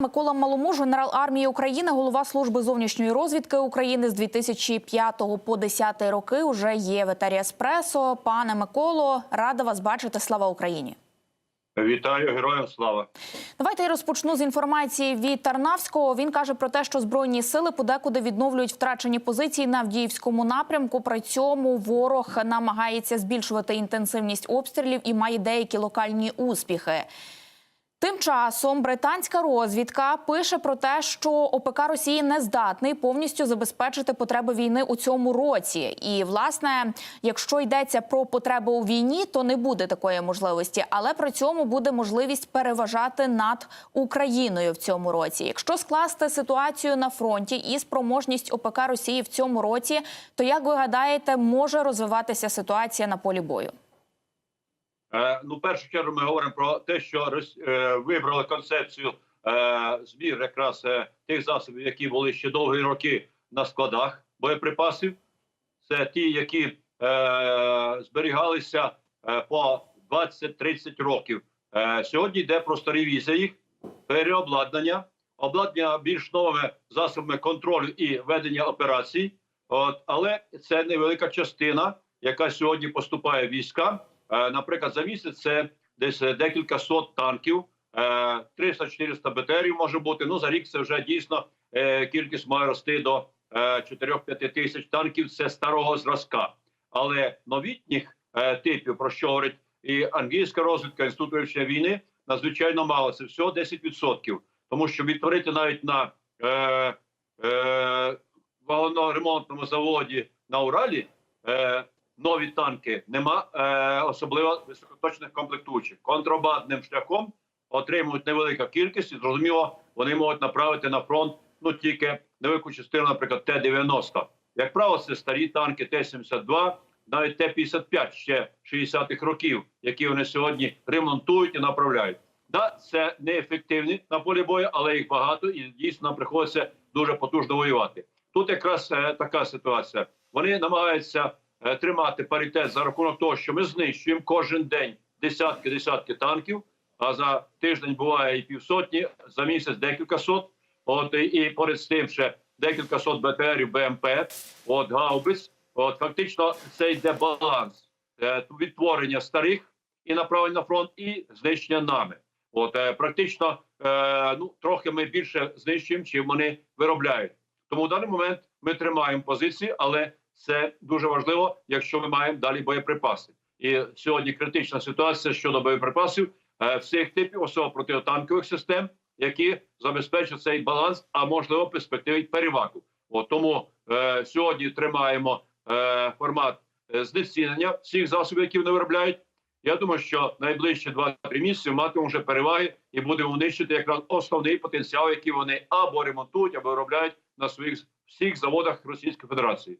Микола Маломуж, генерал армії України, голова служби зовнішньої розвідки України з 2005 по 10 роки. Уже є в етері Еспресо. Пане Миколо, рада вас бачити. Слава Україні. Вітаю героям слава. Давайте я розпочну з інформації від Тарнавського. Він каже про те, що збройні сили подекуди відновлюють втрачені позиції на Авдіївському напрямку. При цьому ворог намагається збільшувати інтенсивність обстрілів і має деякі локальні успіхи. Тим часом британська розвідка пише про те, що ОПК Росії не здатний повністю забезпечити потреби війни у цьому році. І власне, якщо йдеться про потреби у війні, то не буде такої можливості, але при цьому буде можливість переважати над Україною в цьому році. Якщо скласти ситуацію на фронті і спроможність ОПК Росії в цьому році, то як ви гадаєте, може розвиватися ситуація на полі бою? Е, ну, в першу чергу ми говоримо про те, що е, вибрали концепцію е, збір якраз тих засобів, які були ще довгі роки на складах боєприпасів. Це ті, які зберігалися по 20-30 років. Сьогодні йде просто ревізія їх, переобладнання, обладнання більш новими засобами контролю і ведення операцій. От, але це невелика частина, яка сьогодні поступає військам. Е, Наприклад, за місяць це десь е, декілька сот танків, е, 300-400 БТРів може бути. Ну за рік це вже дійсно е, кількість має рости до е, 4-5 тисяч танків. Це старого зразка. Але новітніх е, типів, про що говорить і англійська розвідка інститут вивчення війни, надзвичайно мало. Це всього 10%. Тому що відтворити навіть на е, е, вагоноремонтному заводі на Уралі е, нові танки нема е, особливо високоточних комплектуючих. Контрабандним шляхом отримують невелика кількість, і зрозуміло, вони можуть направити на фронт ну тільки невелику частину, наприклад, Т-90. Як правило, це старі танки Т-72, навіть Т-55 ще 60-х років, які вони сьогодні ремонтують і направляють. Да, це неефективні на полі бою, але їх багато і дійсно нам приходиться дуже потужно воювати. Тут якраз е, така ситуація. Вони намагаються тримати паритет за рахунок того, що ми знищуємо кожен день десятки десятки танків. А за тиждень буває і півсотні, за місяць декілька сот. От і, поряд з тим ще декілька сот БТРів, БМП, от гаубиць. От фактично це йде баланс е, відтворення старих і направлення на фронт, і знищення нами. От е, практично е, ну трохи ми більше знищуємо, чим вони виробляють. Тому в даний момент ми тримаємо позиції, але це дуже важливо, якщо ми маємо далі боєприпаси. І сьогодні критична ситуація щодо боєприпасів е, всіх типів, особливо протитанкових систем, які забезпечують цей баланс, а можливо перспективі перевагу. От тому е, сьогодні тримаємо е, формат е, знецінення всіх засобів, які вони виробляють. Я думаю, що найближчі 2-3 місяці матимемо вже переваги і будемо нищити якраз основний потенціал, який вони або ремонтують, або виробляють на своїх всіх заводах Російської Федерації.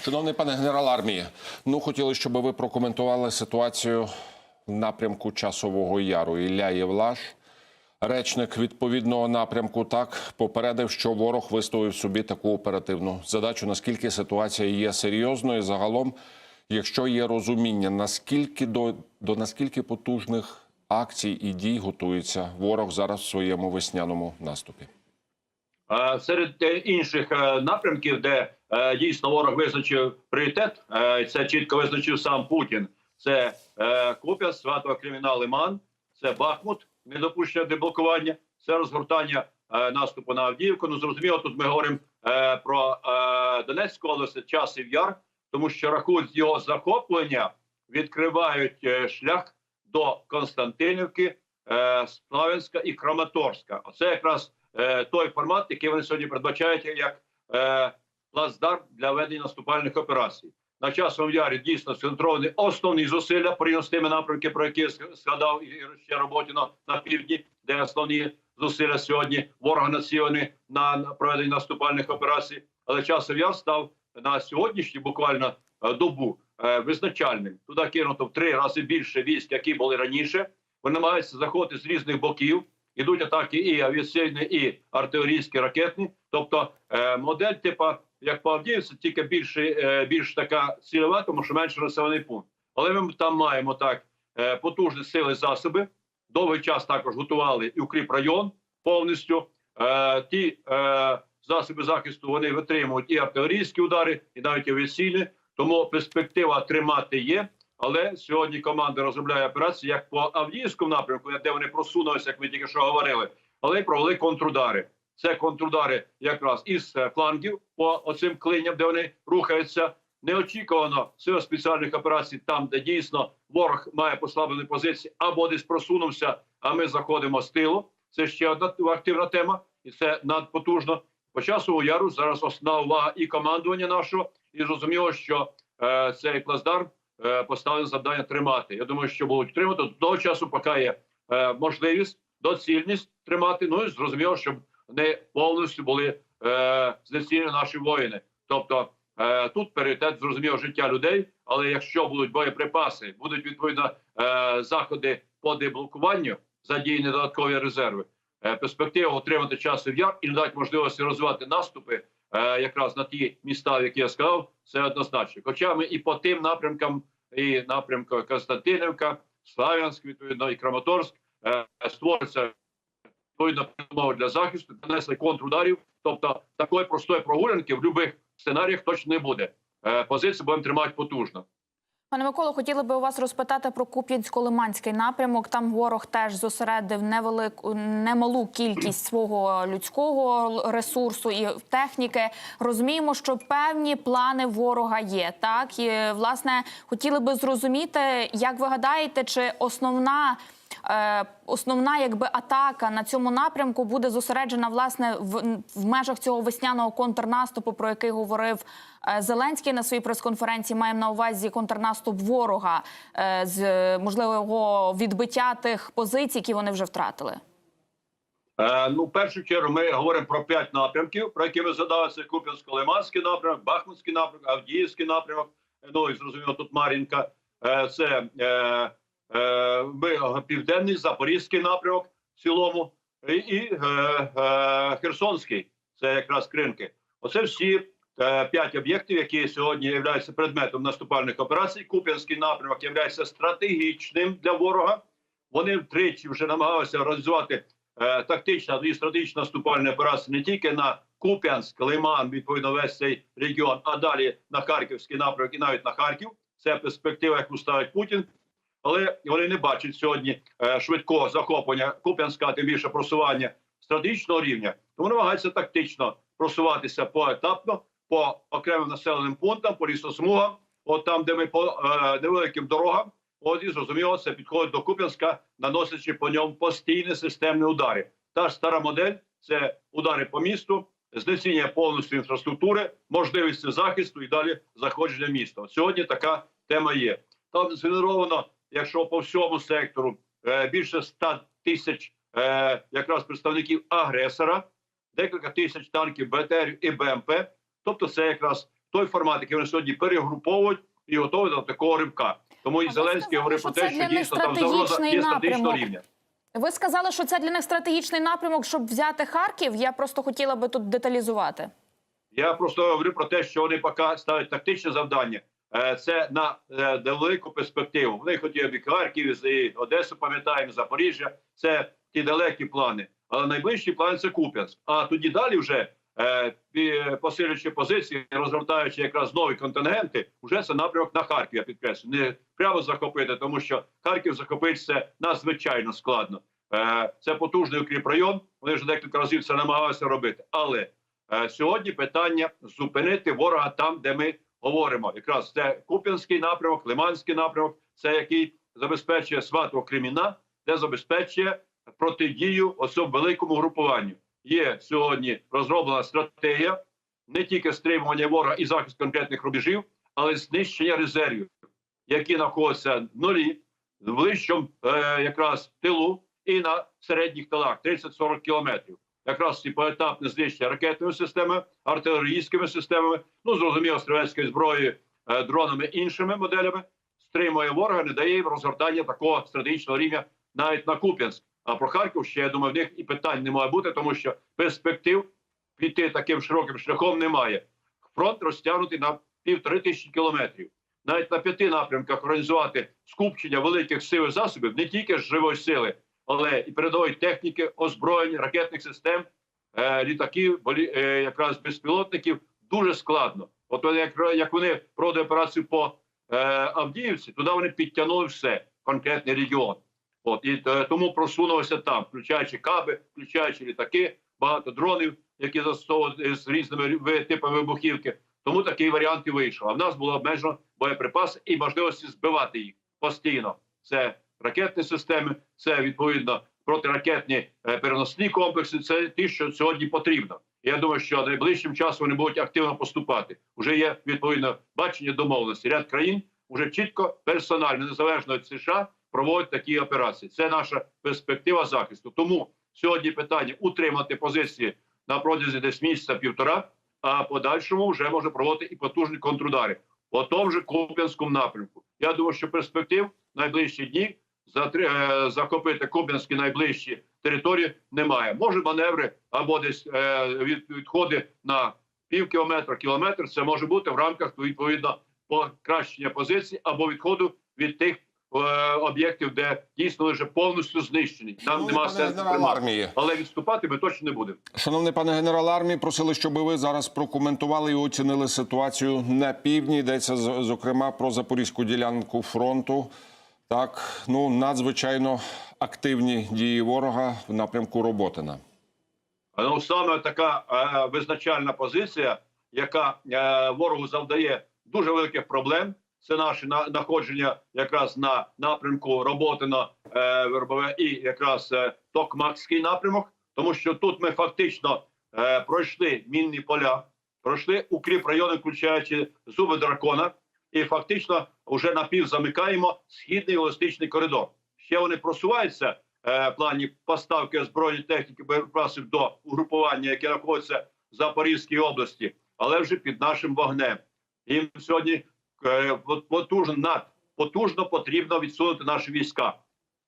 Шановний пане генерал армії, ну хотіли, щоб ви прокоментували ситуацію в напрямку часового яру. Ілля Євлаш, речник відповідного напрямку, так попередив, що ворог виставив собі таку оперативну задачу. Наскільки ситуація є серйозною? Загалом, якщо є розуміння, наскільки до, до наскільки потужних акцій і дій готується ворог зараз в своєму весняному наступі? Е, Серед е, інших е, напрямків, де дійсно ворог визначив пріоритет, це чітко визначив сам Путін. Це Куп'янськ, Сватова Креміна, Лиман, це Бахмут, недопущення деблокування, це розгортання наступу на Авдіївку. Ну зрозуміло, тут ми говоримо про Донецьку область, часів яр, тому що рахують його захоплення, відкривають шлях до Константинівки, Славянська і Краматорська. Оце якраз е, той формат, який вони сьогодні передбачають як е, плацдарм для ведення наступальних операцій. На часовому ярі дійсно сконцентровані основні зусилля порівняно з тими напрямки, про які згадав і ще Роботіно на півдні, де основні зусилля сьогодні ворога націлені на проведення наступальних операцій. Але часов яр став на сьогоднішню буквально е, добу е, визначальним. Туди кинуто в три рази більше військ, які були раніше. Вони намагаються заходити з різних боків. Ідуть атаки і авіаційні, і артилерійські, ракетні. Тобто е, модель, типа як по Авдіївці, тільки більше, е, більш така цільова, тому що менше населений пункт. Але ми там маємо так е, потужні сили засоби. Довгий час також готували і укріп район. повністю. Ті засоби захисту вони витримують і артилерійські удари, і навіть авіаційні. Тому перспектива тримати є. Але сьогодні команда розробляє операції як по Авдіївському напрямку, де вони просунулися, як ми тільки що говорили, але й провели контрудари. Це контрудари якраз із е, флангів по оцим клиням, де вони рухаються. Неочікувано сил спеціальних операцій, там, де дійсно ворог має послаблені позиції, або десь просунувся, а ми заходимо з тилу. Це ще одна активна тема, і це надпотужно. По часу яру зараз основна увага і командування нашого, і зрозуміло, що е, цей плацдарм е, поставили завдання тримати. Я думаю, що будуть тримати до того часу, поки є е, можливість, доцільність тримати. Ну і зрозуміло, щоб не повністю були е, знецінені наші воїни. Тобто тут пріоритет зрозуміло життя людей. Але якщо будуть боєприпаси, будуть відповідно заходи по деблокуванню, задіяні додаткові резерви. Перспектива отримати часів яр і надати можливості розвивати наступи якраз на ті міста, які я сказав, це однозначно. Хоча ми і по тим напрямкам, і напрямку Константинівка, Славянськ, відповідно, і Краматорськ е, створюється відповідно умови для захисту, нанесли контрударів. Тобто такої простої прогулянки в будь-яких сценаріях точно не буде. Е, позицію будемо тримати потужно. Пане Миколо, хотіли би у вас розпитати про Куп'янсько-Лиманський напрямок. Там ворог теж зосередив невелику немалу кількість свого людського ресурсу і техніки. Розуміємо, що певні плани ворога є. Так і власне хотіли би зрозуміти, як ви гадаєте, чи основна. Е, Основна якби атака на цьому напрямку буде зосереджена власне в, в межах цього весняного контрнаступу, про який говорив е, Зеленський на своїй прес-конференції. Маємо на увазі контрнаступ ворога е, з можливого відбиття тих позицій, які вони вже втратили. Е, ну, в першу чергу, ми говоримо про п'ять напрямків, про які ви задали. Це Куп'янсько-Лиманський напрямок, Бахмутський напрямок, Авдіївський напрямок. Ну і зрозуміло, тут Мар'їнка. Е, це ми, південний Запорізький напрямок в цілому, і, і е, е, Херсонський. Це якраз Кринки. Оце всі е, п'ять об'єктів, які сьогодні являються предметом наступальних операцій. Куп'янський напрямок є стратегічним для ворога. Вони втричі вже намагалися реалізувати е, тактична і стратегічна наступальна операція не тільки на Куп'янськ, Лиман, відповідно, весь цей регіон, а далі на Харківський напрямок і навіть на Харків. Це перспектива, яку ставить Путін. Але вони не бачать сьогодні е, швидкого захоплення Куп'янська, тим більше просування стратегічного рівня. Тому намагаються тактично просуватися поетапно по окремим населеним пунктам, по лісосмугам, от там, де ми по е, невеликим дорогам. От і зрозуміло, це підходить до Куп'янська, наносячи по ньому постійні системні удари. Та ж стара модель це удари по місту, знецінення повністю інфраструктури, можливості захисту і далі заходження міста. Сьогодні така тема є. Там згенеровано, якщо по всьому сектору е, більше 100 тисяч е, якраз представників агресора, декілька тисяч танків БТР і БМП. Тобто, це якраз той формат, який вони сьогодні перегруповують і готові до такого ривка. Тому і Зеленський говорив про те, що дійсно там загроза є стратегічного рівня. Ви сказали, що це для них стратегічний напрямок, щоб взяти Харків. Я просто хотіла би тут деталізувати. Я просто говорю про те, що вони поки ставлять тактичне завдання. Е, Це на е, велику перспективу. Вони хотіли і Харків, і Одесу, пам'ятаємо, Запоріжжя. Це ті далекі плани. Але найближчі плани це Куп'янськ. А тоді далі вже е, посилюючи позиції, розгортаючи якраз нові контингенти, вже це напрямок на Харків. Я підкреслю. Не прямо захопити, тому що Харків захопити це надзвичайно складно. Е, Це потужний укріпрайон. Вони вже декілька разів це намагалися робити. Але Е, Сьогодні питання зупинити ворога там, де ми говоримо. Якраз це Куп'янський напрямок, Лиманський напрямок, це який забезпечує сватого Креміна, де забезпечує протидію особ великому групуванню. Є сьогодні розроблена стратегія не тільки стримування ворога і захист конкретних рубежів, але й знищення резервів, які знаходяться в нулі, в ближчому е, якраз тилу і на середніх тилах 30-40 кілометрів якраз ці поетапне знищення ракетними системами, артилерійськими системами, ну зрозуміло, стрілецькою зброєю, е, дронами іншими моделями, стримує ворога, не дає їм розгортання такого стратегічного рівня навіть на Куп'янськ. А про Харків ще я думаю, в них і питань не має бути, тому що перспектив піти таким широким шляхом немає. Фронт розтягнутий на півтори тисячі кілометрів. Навіть на п'яти напрямках організувати скупчення великих сил і засобів не тільки з живої сили, але і передової техніки, озброєнь, ракетних систем, е, літаків, е, якраз безпілотників дуже складно. От як, вони проводили операцію по е, Авдіївці, туди вони підтягнули все, конкретний регіон. От і тому просунулося там, включаючи каби, включаючи літаки, багато дронів, які застосовують з різними типами вибухівки. Тому такий варіант і вийшов. А в нас було обмежено боєприпаси і можливості збивати їх постійно. Це ракетні системи, це відповідно протиракетні е, переносні комплекси. Це ті, що сьогодні потрібно. Я думаю, що найближчим часом вони будуть активно поступати. Уже є відповідно бачення домовленості. Ряд країн вже чітко персонально, незалежно від США, проводять такі операції. Це наша перспектива захисту. Тому сьогодні питання утримати позиції на протязі десь місяця півтора, а подальшому вже може проводити і потужні контрудари по тому же Куп'янському напрямку. Я думаю, що перспектив найближчі дні захопити Куп'янські найближчі території немає. Може маневри або десь е, відходи на пів кілометра, кілометр. Це може бути в рамках відповідно покращення позицій або відходу від тих е, об'єктів, де дійсно вже повністю знищені. Там Шановний нема сенсу армії. Але відступати ми точно не будемо. Шановний пане генерал армії, просили, щоб ви зараз прокоментували і оцінили ситуацію на півдні. Йдеться зокрема про запорізьку ділянку фронту. Так, ну надзвичайно активні дії ворога в напрямку Роботина. Ну саме така е, визначальна позиція, яка е, ворогу завдає дуже великих проблем. Це наше на, находження якраз на напрямку роботи на е, Вербове і якраз е, Токмакський напрямок, тому що тут ми фактично е, пройшли мінні поля, пройшли укріп райони, включаючи зуби дракона, і фактично вже напів замикаємо східний логістичний коридор. Ще вони просуваються е, плані поставки озброєння техніки боєприпасів до угрупування, яке знаходиться в Запорізькій області, але вже під нашим вогнем. Їм сьогодні е, потужно над потужно потрібно відсунути наші війська,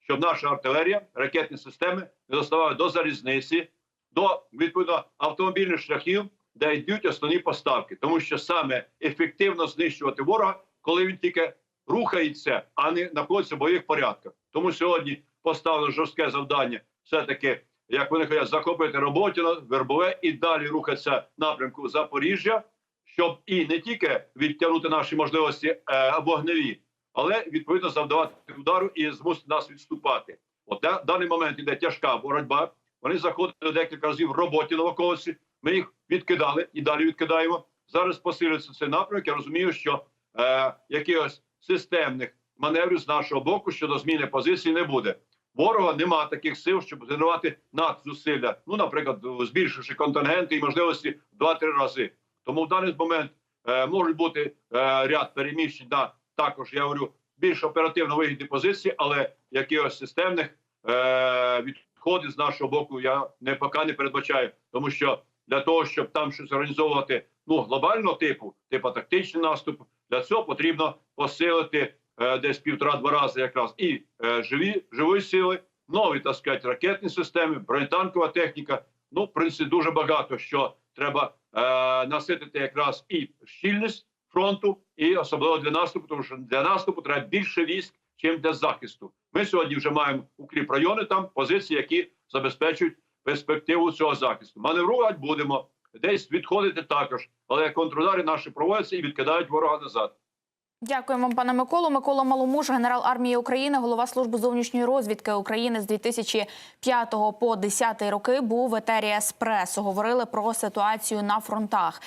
щоб наша артилерія, ракетні системи не доставали до залізниці, до відповідно автомобільних шляхів, де йдуть основні поставки, тому що саме ефективно знищувати ворога, коли він тільки рухається, а не знаходиться в бойових порядках. Тому сьогодні поставлено жорстке завдання, все таки, як вони кажуть, захопити Роботіно, Вербове і далі рухатися напрямку Запоріжжя, щоб і не тільки відтягнути наші можливості е, вогневі, але відповідно завдавати удару і змусити нас відступати. От на даний момент іде тяжка боротьба. Вони заходили декілька разів в роботі на околиці. Ми їх відкидали і далі відкидаємо. Зараз посилюється цей напрямок. Я розумію, що е, якихось системних маневрів з нашого боку щодо зміни позиції не буде. Ворога нема таких сил, щоб генерувати надзусилля. Ну, наприклад, збільшивши контингенти і можливості в 2-3 рази. Тому в даний момент е, можуть бути е, ряд переміщень на також, я говорю, більш оперативно вигідні позиції, але якихось системних е, відходів з нашого боку я не поки не передбачаю, тому що для того, щоб там щось організовувати ну глобального типу, типу тактичний наступ, для цього потрібно посилити е, десь півтора-два рази якраз і е, живі живі сили, нові так сказати, ракетні системи, бронетанкова техніка. Ну, в принципі, дуже багато що треба е, наситити якраз і щільність фронту, і особливо для наступу, тому що для наступу треба більше військ, чим для захисту. Ми сьогодні вже маємо укріп райони там позиції, які забезпечують перспективу цього захисту. Маневрувати будемо десь відходити також, але контрудари наші проводяться і відкидають ворога назад. Дякуємо вам, пане Миколу. Микола Маломуж, генерал армії України, голова служби зовнішньої розвідки України з 2005 по 10 роки. Був в етері Еспресо. Говорили про ситуацію на фронтах.